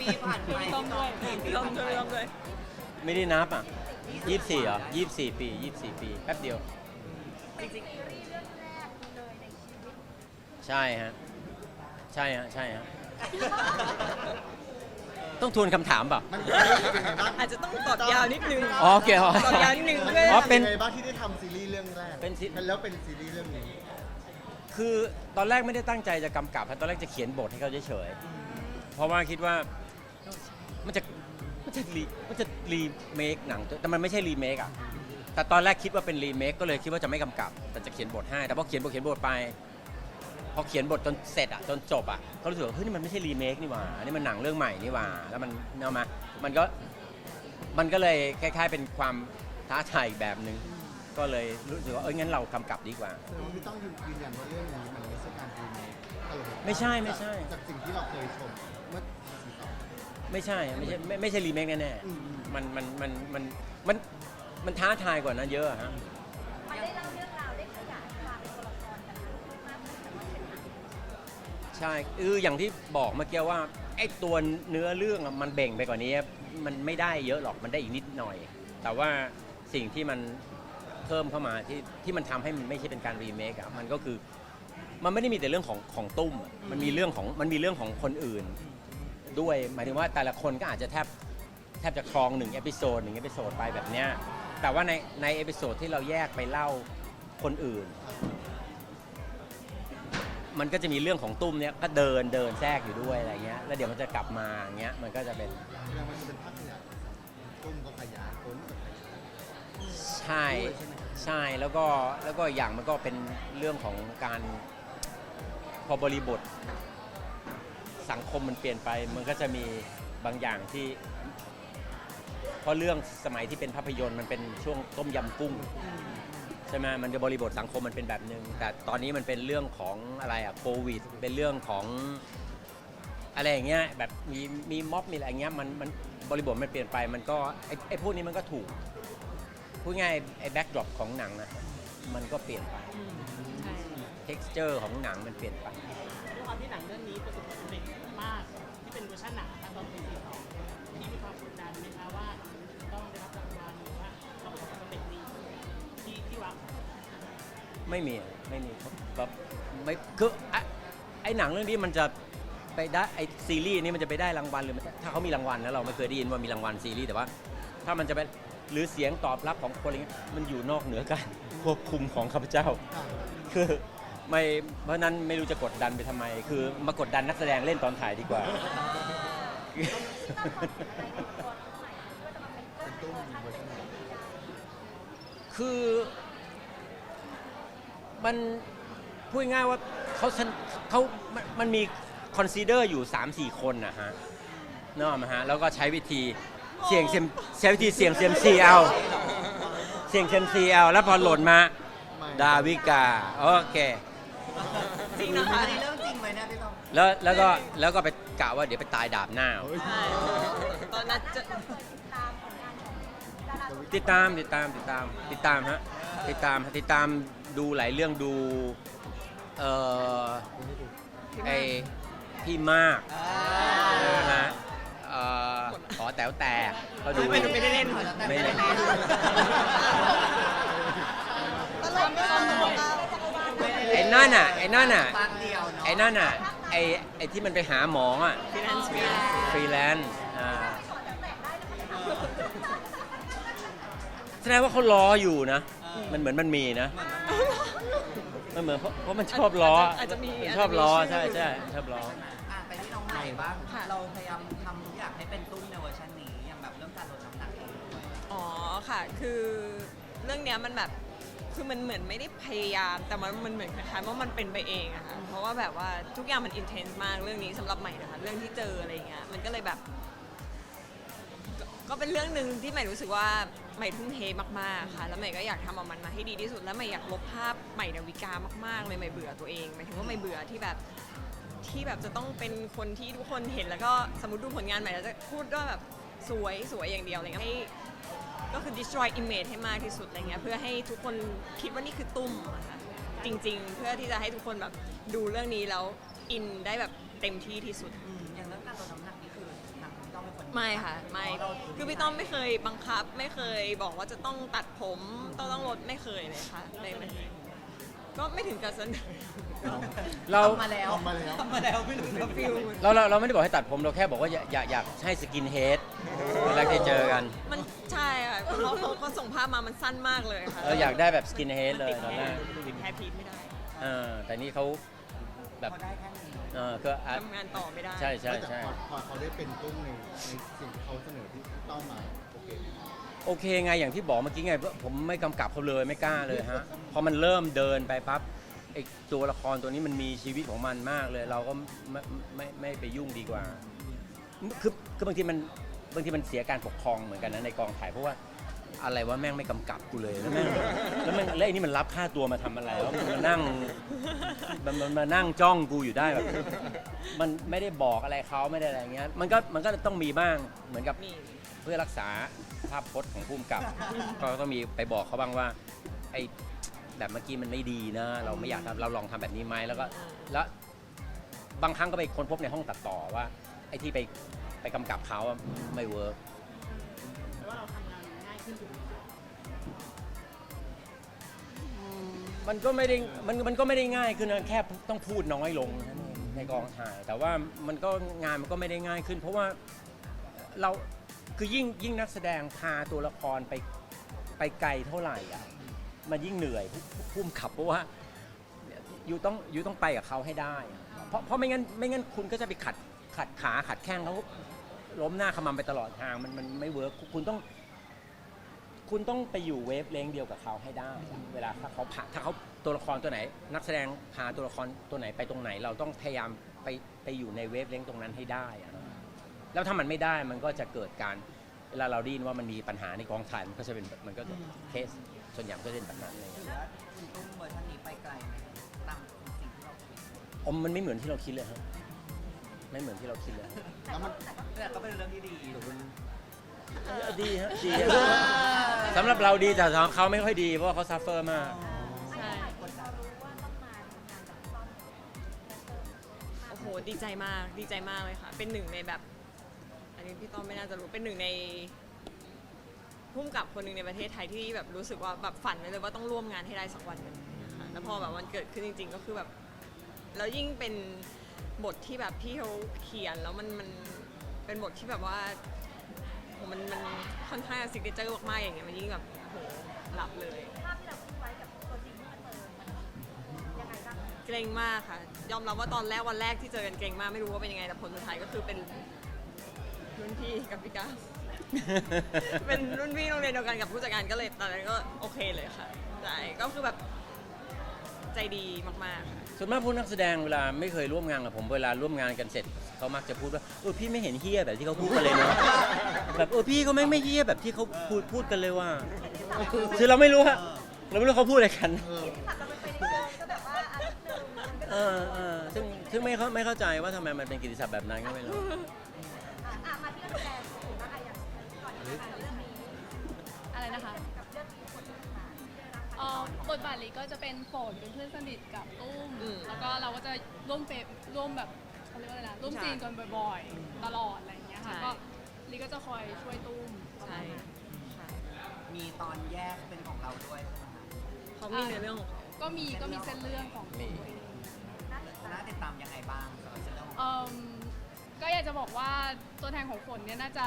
ปีผ่านไปต้องด้วยกี่ปีผ่านไปไม่ได้นับอะยี่สี่เหรอยี่สี่ปียี่สี่ปีแป๊บเดียวจริงใช่ฮะใช่ฮะใช่ฮะต้องทวนคำถามเปล่า มันเป็นยังไงบ้างอาจจะต้องตอบยาวนิดนึงอ๋อโอเคอ๋อ ตอบยาวนิดนึงมันเพื่อ อ๋อเป็นยังไงบ้างที่ได้ทำซีรีส์เรื่องแรกเป็นซี แล้วเป็นซีรีส์เรื่องนี้คือตอนแรกไม่ได้ตั้งใจจะกำกับครับตอนแรกจะเขียนบทให้เขาเฉยๆเพราะว่าคิดว่า มันจะมันจะรีมันจะรีเมคหนังแต่มันไม่ใช่รีเมคอะแต่ตอนแรกคิดว่าเป็นรีเมคก็เลยคิดว่าจะไม่กำกับ แต่จะเขียนบทให้ แต่พอเขียนบทเขียนบทไป พอเขียนบทจนเสร็จอะจนจบอะก็รู้สึกว่าเฮ้ยนี่มันไม่ใช่รีเมคนี่หว่าอันนี้มันหนังเรื่องใหม่นี่หว่า แล้วมันเอามา มันก็มันก็เลยคล้าย ๆ เป็นความท้าทายอีกแบบหนึ่งก็เลยรู้สึกว่าเอ้ยงั้นเรากำกับดีกว่า แสดงว่าพี่ต้องยืนยันว่าเรื่องนี้มันไม่ใช่การรีเมคตลกไม่ใช่ไม่ใช่ จากสิ่งที่เราเคยชมเมื่อซีซั่น ไม่ใช่ไม่ใช่ไม่ไม่ใช่รีเมคแน่อืมอืม ๆมันมันมันมันมันมันท้าทายกว่านั้นเยอะอะฮะ มันได้เล่าเรื่องราวได้ขยายความตัวละครกันมากขึ้นแต่ว่าเป็นหนังใช่คืออย่างที่บอกเมื่อกี้ว่าไอ้ตัวเนื้อเรื่องอะมันเบ่งไปกว่านี้ มันไม่ได้เยอะหรอกมันได้อีกนิดหน่อย แต่ว่าสิ่งที่มันเพิ่มเข้ามาที่ที่มันทำให้มันไม่ใช่เป็นการรีเมคอะมันก็คือมันไม่ได้มีแต่เรื่องของของตุ้มอะมันมีเรื่องของมันมีเรื่องของคนอื่น ด้วย หมายถึงว่าแต่ละคนก็อาจจะแทบแทบจะครองหนึ่งเอพิโซดหนึ่งเอพิโซดไปแบบเนี้ยแต่ว่าในในเอพิโซดที่เราแยกไปเล่าคนอื่น มันก็จะมีเรื่องของตุ้มเนี้ยก็เดินเดินแทรกอยู่ด้วยอะไรเงี้ยแล้วเดี๋ยวมันจะกลับมาอย่างเงี้ยมันก็จะเป็นแสดงว่ามันเป็นภาพขยายตุ้มก็ขยายต้นก็ขยาย ใช่ใช่แล้วก็แล้วก็อย่างมันก็เป็นเรื่องของการพอบริบท สังคมมันเปลี่ยนไป มันก็จะมีบางอย่างที่ เพราะเรื่องสมัยที่เป็นภาพยนตร์มันเป็นช่วงต้มยำกุ้งใช่ไหมมันจะบริบทสังคมมันเป็นแบบหนึ่งแต่ตอนนี้มันเป็นเรื่องของอะไรอะโควิด เป็นเรื่องของอะไรอย่างเงี้ยแบบมีมีม็อบมีอะไรอย่างเงี้ยมันมันบริบทมันเปลี่ยนไปมันก็ไอ้ไอ้พวกนี้มันก็ถูกพูดง่ายๆไอ้แบ็กดรอปของหนังอะมันก็เปลี่ยนไป texture ของหนังมันเปลี่ยนไปด้วย ความที่หนังเรื่องนี้ประสบความสำเร็จมาก ที่เป็นเวอร์ชันหนังนะครับตอนปีที่สองที่มีความกดดันไหมคะว่าต้องได้รับรางวัลหรือว่าเราประสบความสำเร็จดีที่ที่วางไม่มีไม่มีแบบไม่คืออะไอ้หนังเรื่องนี้มันจะไปได้ไอ้ซีรีส์นี้มันจะไปได้รางวัลหรือมันถ้าเขามีรางวัลแล้วเราไม่เคยได้ยินว่ามีรางวัลซีรีส์แต่ว่า ถ้ามันจะไปหรือเสียงตอบรับของคนอะไรเงี้ยมันอยู่นอกเหนือการควบคุมของข้าพเจ้า คือ ไม่เพราะนั้นไม่รู้จะกดดันไปทำไม คือมากดดันนักแสดงเล่นตอนถ่ายดีกว่า เป็นตุ้มเวอร์ชันไหนคือมันพูดง่ายว่าเขาสนเขามันมันมีคอนซีเดอร์อยู่ 3-4 คนนะฮะเนกอะมาฮะ แล้วก็ใช้วิธีเสี่ยงเซียมใช้วิธีเสี่ยงเซียมซีเอา เสี่ยงเซียมซีเอา แล้วพอหล่นมา ดาวิกา โอเค จริงนะคะ อันนี้เรื่องจริงไหมเนี่ยพี่ต้องแล้วแล้วก็แล้วก็ไปกะว่าเดี๋ยวไปตายดาบหน้าเอาเฮ้ยตอนนั้นจะติดตามติดตามติดตามติดตามฮะติดตามติดตามดูหลายเรื่องดูเอ่อไอพี่มากนะฮะเอ่อขอแต๋วแตกก็ดู ไม่ไม่ได้เล่นไม่เล่น ตลกไม่ตลกอะ ไอ้นั่นน่ะไอ้นั่นน่ะปากเดียวเนาะไอ้นั่นน่ะไอ้ไอ้ที่มันไปหาหมออะฟิแลนซ์ฟิแลนซ์ฟรีแลนซ์อ่าแสดงว่าเขาล้ออยู่นะ มันเหมือนมันมีนะมันเหมือนเพราะเพราะมันชอบล้ออาจจะมีมันชอบล้ออาจใช่จะมีชื่อ ใช่ชอบล้อ อะไปที่น้องใหม่บ้างค่ะ เราพยายามทำทุกอย่างให้เป็นตุ้มในเวอร์ชันนี้อย่างแบบเรื่องการลดน้ำหนักเองด้วย อ๋อค่ะ คือเรื่องเนี้ยมันแบบ คือมันเหมือนไม่ได้พยายาม แต่มันมันเหมือนคล้ายๆว่ามันเป็นไปเองอะค่ะเพราะว่าแบบว่าทุกอย่างมันอินเทนส์มากเรื่องนี้สำหรับใหม่นะคะเรื่องที่เจออะไรอย่างเงี้ยมันก็เลยแบบก็ก็เป็นเรื่องหนึ่งที่ใหม่รู้สึกว่าใหม่ทุ่มเทมากๆค่ะ แล้วใหม่ก็อยากทำออกมันมาให้ดีที่สุดแล้วใหม่อยากลบภาพใหม่ดาวิกามากๆเลยใหม่เบื่อตัวเองหมายถึงว่าใหม่เบื่อที่แบบ ที่แบบจะต้องเป็นคนที่ทุกคนเห็นแล้วก็สมมติดูผลงานใหม่แล้วจะพูดว่าแบบสวยสวยอย่างเดียวอะไรเงี้ยให้ ก็คือ destroy image ให้มากที่สุดอะไรเงี้ยเพื่อให้ทุกคนคิดว่านี่คือตุ้มอะค่ะจริง ๆ เพื่อที่จะให้ทุกคนแบบดูเรื่องนี้แล้วอินได้แบบเต็มที่ที่สุดอืมอย่างเรื่องการลดน้ำหนักนี่คือทางพี่ต้องเป็นคนไม่ค่ะไม่คือพี่ต้อมไม่เคยบังคับ ไม่เคยบอกว่าจะต้องตัดผมต้องต้องลดไม่เคยเลยค่ะเลยมันก็ไม่ถึงกับเสนอเราทำมาแล้วทำมาแล้วทำมาแล้วไม่รู้จะฟิล เราเราเราไม่ได้บอกให้ตัดผมเราแค่บอกว่าอยากอยากอยากให้สกินเฮด เวลาที่เจอกัน มันใช่ค่ะเพราะเขาเขาส่งภาพมามันสั้นมากเลยค่ะเราอยากได้แบบสกินเฮดเลยตอนแรกติดแฮร์พีทไม่ได้เออแต่นี่เขาแบบพอได้แค่นี้เออก็อาจทำงานต่อไม่ได้ ใช่ใช่ไม่แต่ใช่ พอพอเขาได้เป็นตุ้มในในสิ่งที่เขาเสนอที่ต้องมาโอเคไหมโอเคไงอย่างที่บอกเมื่อกี้ไงผมไม่กำกับเขาเลยไม่กล้าเลยฮะ พอมันเริ่มเดินไปปั๊บไอตัวละครตัวนี้มันมีชีวิตของมันมากเลย เราก็ไม่ไม่ไม่ไปยุ่งดีกว่า คือคือบางทีมัน บางทีมันเสียการปกครองเหมือนกันนะในกองถ่ายเพราะว่าอะไรว่าแม่งไม่กำกับกูเลยแล้วแม่งแล้วแม่งแล้วไอ้นี่มันรับค่าตัวมาทำอะไรวะมันมานั่งมันมันมานั่งจ้องกูอยู่ได้แบบมันไม่ได้บอกอะไรเขาไม่ได้อะไรเงี้ยมันก็มันก็ต้องมีบ้างเหมือนกับ มี เพื่อรักษาภาพพจน์ของผู้กำกับ ก็ต้องมีไปบอกเขาบ้างว่าไอ้แบบเมื่อกี้มันไม่ดีนะ เราไม่อยากทำเราลองทำแบบนี้ไหมแล้วก็แล้วบางครั้งก็ไปค้นพบในห้องตัดต่อว่าไอ้ที่ไป ไปกำกับเขาอะไม่เวิร์กแปลว่าเราทำงานง่ายขึ้นถูกไหมคะมันก็ไม่ได้มันมันก็ไม่ได้ง่ายขึ้นนะแค่ต้องพูดน้อยลงนั่นเองในกองถ่าย แต่ว่ามันก็งานมันก็ไม่ได้ง่ายขึ้น เพราะว่าเราคือยิ่งยิ่งนักแสดงพาตัวละครไปไปไกลเท่าไหร่อะมันยิ่งเหนื่อยผู้ผู้กำกับเพราะว่าอยู่ต้องอยู่ต้องไปกับเขาให้ได้อะเพราะเพราะไม่งั้นไม่งั้นคุณก็จะไปขัด ขัดขาขัดแข้งเขาล้มหน้าขมำไปตลอดทางมันมันไม่เวิร์คคุณต้อง คุณต้องไปอยู่เวฟเลงเดียวกับเขาให้ได้อะเวลาถ้าเขาผ่าถ้าเขาตัวละครตัวไหน นักแสดงพาตัวละครตัวไหนไปตรงไหน เราต้องพยายามไปไปอยู่ในเวฟเลงตรงนั้นให้ได้อะแล้วถ้ามันไม่ได้มันก็จะเกิดการเวลาเราได้ยินว่ามันมีปัญหาในกองถ่ายมันก็จะเป็นแบบมันก็จะเคสส่วนใหญ่ก็จะเป็นแบบนั้นเลยถือว่าคุณตุ้มเวอร์ชันนี้ไปไกลไหมตามสิ่งที่เราคิดผมมันไม่เหมือนที่เราคิดเลยครับ ไม่เหมือนที่เราคิดเลยแล้วมันแต่ก็เป็นเรื่องที่ดีดีฮะดีฮะสำหรับเราดีแต่สำหรับเขาไม่ค่อยดีเพราะว่าเขาซัฟเฟอร์มาก ใช่คนเรารู้ว่าต้องมาทำงานกับต้อมโอ้โห ดีใจมาก ดีใจมากเลยค่ะ เป็นหนึ่งในแบบ อันนี้พี่ต้อมไม่น่าจะรู้ เป็นหนึ่งในพุ่มกับคนหนึ่งในประเทศไทยที่แบบรู้สึกว่าแบบฝันไว้เลยว่าต้องร่วมงานให้ได้สักวันหนึ่งนะคะแล้วพอแบบวันเกิดขึ้นจริง ๆ ก็คือแบบ แล้วยิ่งเป็น บทที่แบบที่เขาเขียนแล้วมันมันเป็นบทที่แบบว่าโหมันมันค่อนข้างซิกเนเจอร์มากๆอย่างเงี้ยมันยิ่งแบบโหหลับเลย ภาพที่เราพูดไว้กับตัวจริงที่มาเจอมันยังไงบ้างเกรงมากค่ะ ยอมรับว่าตอนแรกวันแรกที่เจอกันเกรงมากไม่รู้ว่าเป็นยังไงแต่ผลสุดท้ายก็คือเป็นรุ่นพี่กับพี่ก้าว เป็นรุ่นพี่โรงเรียนเดียวกันกับผู้จัดการก็เลยตอนนั้นก็โอเคเลยค่ะใช่ก็คือแบบ ใจดีมากๆค่ะส่วนมากพวกนักแสดงเวลาไม่เคยร่วมงานกับผมเวลาร่วมงานกันเสร็จเขามักจะพูดว่าเออพี่ไม่เห็นเฮี้ยแบบที่เขาพูดกันเลยเนาะแบบเออพี่เขาไม่ไม่เฮี้ยแบบที่เขาพูดพูดกันเลยว่าคือเราไม่รู้ฮะเราไม่รู้เขาพูดอะไรกันเออผัดเราไปในเชิงก็แบบว่าอันนิดนึงมันก็เออเออซึ่งซึ่งไม่เข้าไม่เข้าใจว่าทำไมมันเป็นกิตติศัพท์แบบนั้นก็ไม่รู้ บเอ่อบทบาทลีก็จะเป็นฝนเป็นเพื่อนสนิทกับตุ้ม อืมแล้วก็เราก็จะร่วมเฟรมร่วมแบบเขาเรียกว่าอะไรนะร่วมใช่ซีนกันบ่อยๆ ตลอดอะไรอย่างเงี้ยค่ะใช่ ก็ลีก็จะคอยช่วยตุ้มประใช่มาณนั้นใช่มีตอนแยกเป็นของเราด้วยใช่ไหมคะเขามีในเรื่องของเขาก็มีก็มีเส้นเรื่องของมีตัวเองน่าติดตามยังไงบ้างสำหรับเรื่องของเอิ่มก็อยากจะบอกว่าตัวแทนของฝนเนี่ยน่าจะ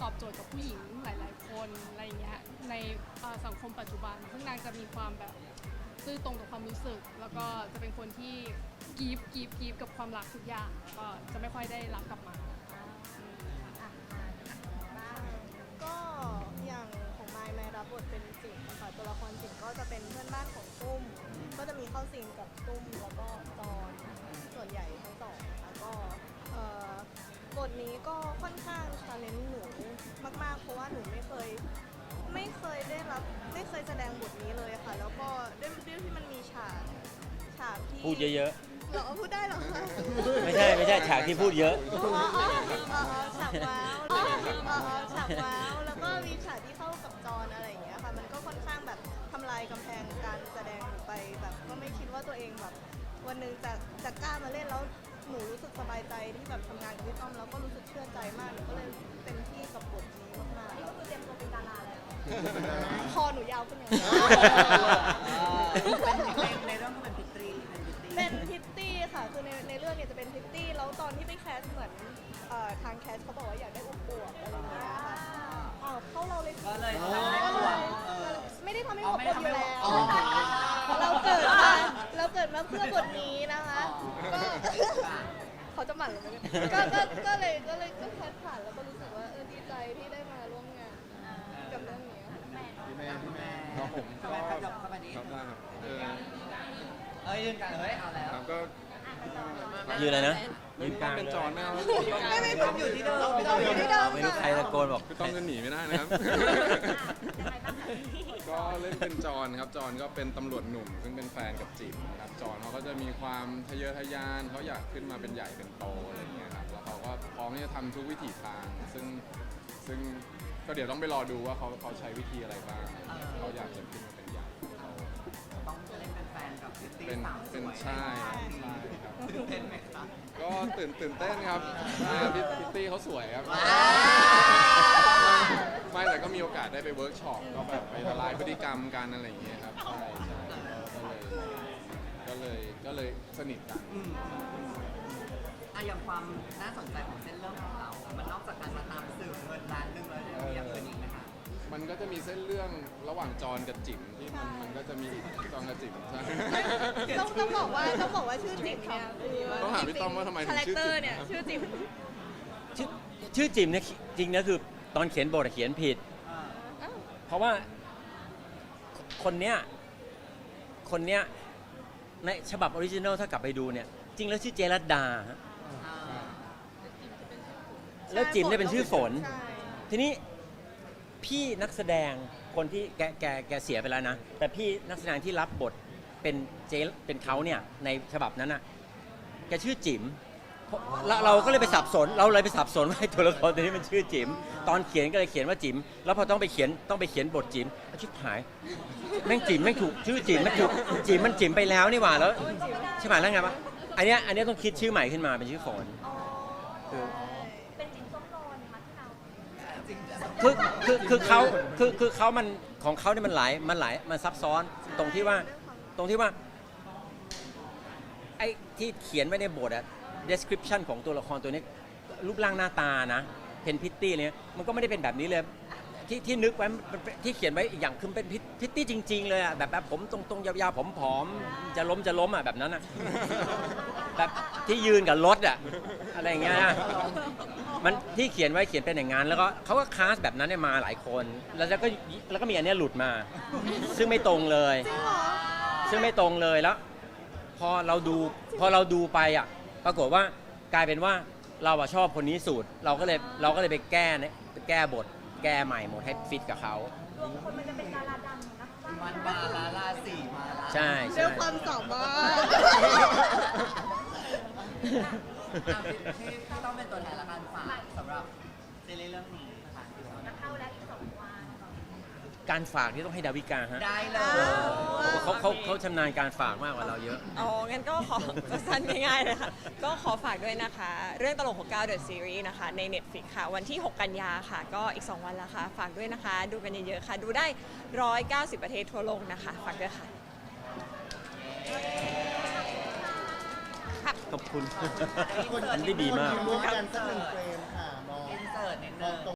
ตอบโจทย์กับผู้หญิงหลาย นอะไรอย่างเงี้ยในสังคมปัจจุบัน ซึ่งนางจะมีความแบบซื่อตรงกับความรู้สึก แล้วก็จะเป็นคนที่กีฟกีฟกีฟกับความรักทุกอย่าง ก็จะไม่ค่อยได้รับกลับมา ก็อย่างของไมล์ไมล์รับบทเป็นจิ๋งค่ะตัวละครจิ๋งก็จะเป็นเพื่อนบ้านของตุ้ม ก็จะมีเข้าซีนกับตุ้มแล้วก็จอนส่วนใหญ่ทั้งสองแล้วก็เอ่อ บทนี้ก็ค่อนข้างชาเลนจ์หนูมาก ๆ เพราะว่าหนูไม่เคย ไม่เคยได้รับ ไม่เคยแสดงบทนี้เลยค่ะ แล้วก็ด้วยด้วยที่มันมีฉากฉากที่พูดเยอะเหรอพูดได้เหรอคะ ๆ ไม่ใช่ไม่ใช่ฉากที่พูดเยอะ อ๋ออ๋ออ๋ออ๋อฉากว้าวเออเออฉากว้าว แล้วก็มีฉากที่เข้ากับจอนอะไรอย่างเงี้ยค่ะ มันก็ค่อนข้างแบบทำลายกำแพงการแสดงหนูไปแบบก็ไม่คิดว่าตัวเองแบบ วันหนึ่งจะจะกล้ามาเล่นแล้ว ที่แบบทำงานกับพี่ต้อมแล้วก็รู้สึกเชื่อใจมากหนูก็เลยเต็มที่กับบทนี้มากๆก็คือเตรียมตัวเป็นดาราแล้วคอหนูยาวขึ้นยังเป็นในเรื่องก็เป็นพิตรีเป็นพิตรีเป็นพิตตี้ค่ะคือในในเรื่องเนี่ยจะเป็นพิตตี้แล้วตอนที่ไปแคสเหมือนเอ่อทางแคสเขาบอกว่าอยากได้อุบอวบอะไรอย่างเงี้ยค่ะอ้าวเข้าเราเลยก็เลยก็ทำให้เลปวดยเออไม่ได้ทำให้อ๋ออวบไม่อได้วบอยู่ทำให้แล้วอ๋อเราเกิดมาเราเกิดมาเพื่อบทนี้นะคะก็ค่ะ เขาจะหมั่นหรือไม่ก็ก็ก็เลยก็เลยก็แคสผ่านแล้วก็รู้สึกว่าเออดีใจที่ได้มาร่วมงานกับเรื่องนี้ค่ะพี่แม่พี่แม่ครับผมทำไมขยับเข้ามานี้ครับได้ครับเออเอ้ยยืนกันเฮ้ยเอาแล้วครับก็ยืนอะไรนะ ไม่ไม่เป็นจอนไม่ไม่ไม่ต้อยู่ที่เดิมพี่ต้องอยู่ที่เดิมไม่รู้ใครตะโกนบอกพี่ต้อมจะหนีไม่ได้นะครับ ก็เล่นเป็นจอนครับจอนก็เป็นตำรวจหนุ่ม ซึ่งเป็นแฟนกับจิ๋มนะครับจอนเขาก็จะมีความทะเยอทะยานเขาอยากขึ้นมาเป็นใหญ่เป็นโตอะไรอย่างเงี้ยครับแล้วเขาก็พร้อมที่จะทำทุกวิถีทาง ซึ่งซึ่งก็เดี๋ยวต้องไปรอดูว่าเขาเขาใช้วิธีอะไรบ้างเขาอยากจะขึ้นมาเป็น เป็นแฟนกับพิตรีเป็นสาวสเป็นวยใช่ใช่ครับตื่นเต้นไหมคะก็ตื่นตื่นเต้นครับใช่พี่พิตตี้เขาสวยครับ ไม่แต่ก็มีโอกาสได้ไปเวิร์กช็อปก็แบบไปละลายพฤติกรรมกันอะไรอย่างเงี้ยครับใช่ใช่ก็เลยก็เลยก็เลยสนิทกัน อืมอะอย่างความน่าสนใจของเส้นเรื่องของเรา มันนอกจากการมาตามสืบเงินล้านหนึ่งแล้วเนี่ยมีอย่างอื่นอีกไห มคะมันก็จะมีเส้นเรื่องระหว่างจอนกับจิ๋มที่มันมันก็จะมีจอนกับจิ๋มใช่ ต้องต้องบอกว่าต้องบอกว่าชื่อจิ๋มเนี่ยคือต้องถามพี่ต้อมว่าทำไมถึงคาแรคชื่อเตอจิ๋ร์มเนี่ยชื่อจิ๋มชื่อชื่อจิมเนี่ยจริงนะคือตอนเขียนบทอะเขียนผิดอ่าเพราะว่าคนเนี้ยคนเนี้ยในฉบับออริจินัลถ้ากลับไปดูเนี่ย จริงแล้วชื่อเจรัตดาฮะอ่าแล้วจิมเนี่ยเป็นชื่อฝน ใช่ ทีนี้ พี่นักแสดงคนที่แกแกแกเสียไปแล้วนะ แต่พี่นักแสดงที่รับบทเป็นเจเป็นเขาเนี่ยในฉบับนั้นน่ะแกชื่อจิ๋มเราเราก็เลยไปสับสน เราเลยไปสับสนว่าไอ้ตัวละครตัวนี้มันชื่อจิ๋มตอนเขียนก็เลยเขียนว่าจิ๋มแล้วพอต้องไปเขียนต้องไปเขียนบทจิ๋มเอาชิบหายแม่งจิ๋มแม่งถูกชื่อจิ๋มมันถูกจิ๋มมันจิ๋มไปแล้วนี่หว่าแล้วใช่ไหมแล้วไงวะอันเนี้ยอันเนี้ยต้องคิดชื่อใหม่ขึ้นมาเป็นชื่อฝนคือ เป็นจิ๋มส้มโลนมาที่เรา จริง คือคือคือเขาคือคือเขามันของเขาเนี่ยมันหลายมันหลายมันซับซ้อนตรงที่ว่าตรงที่ว่าไอ้ที่เขียนไว้ในบทอะ description ของตัวละครตัวนี้ รูปร่างหน้าตานะเพนพิตตี้เนี่ยมันก็ไม่ได้เป็นแบบนี้เลยที่ที่นึกไว้มันเป็นที่เขียนไว้อีกอย่างคือเป็นพิตตี้จริง ๆ เลยอะแบบแบบผมตรงๆยาวๆผอมๆจะล้มจะล้มอะแบบนั้นอะแบบที่ยืนกับรถอะอะไรอย่างเงี้ยนะ มันที่เขียนไว้เขียนเป็นอย่างนั้นแล้วก็เขาก็คลาสแบบนั้นเนี่ยมาหลายคน แล้วก็แล้วก็มีอันเนี้ยหลุดมา ซึ่งไม่ตรงเลย ซึ่งไม่ตรงเลยแล้ว พอเราดูพอเราดูไปอะ ปรากฏว่ากลายเป็นว่าเราอะชอบคนนี้สุดเราก็เลยเราก็เลยไปแก้เนี่ยไปแก้บท แก้ใหม่หมดให้ฟิตกับเขารวมคนมันจะเป็นดาราดังนะมันมาลาลาสีมาลาใช่เรื่ใช่องความสามารถ อะพี่พี่พี่ต้องเป็นตัวแทนละกันฝากสำหรับซีรีส์เรื่องนี้นะคะจะเข้าแล้วอีกสองวันการฝากที่ต้องให้ดาวิกาฮะได้เลย เขาเขาเขาชำนาญการฝากมากกว่าเราเยอะ อ๋อ งั้นก็ขอ สั้นง่ายๆเลยค่ะ ก็ขอฝากด้วยนะคะ เรื่องตลก69 The Series นะคะ ใน Netflix ค่ะ วันที่ 6 กันยาค่ะ ก็อีก 2 วันแล้วค่ะ ฝากด้วยนะคะ ดูกันเยอะๆค่ะ ดูได้ 190 ประเทศทั่วโลกนะคะ ฝากด้วยค่ะ ขอบคุณอันนี้ดีมาก ร่วมกันสักหนึ่งเฟรมค่ะมองอินเสิร์ตนิดมนึองง ตรง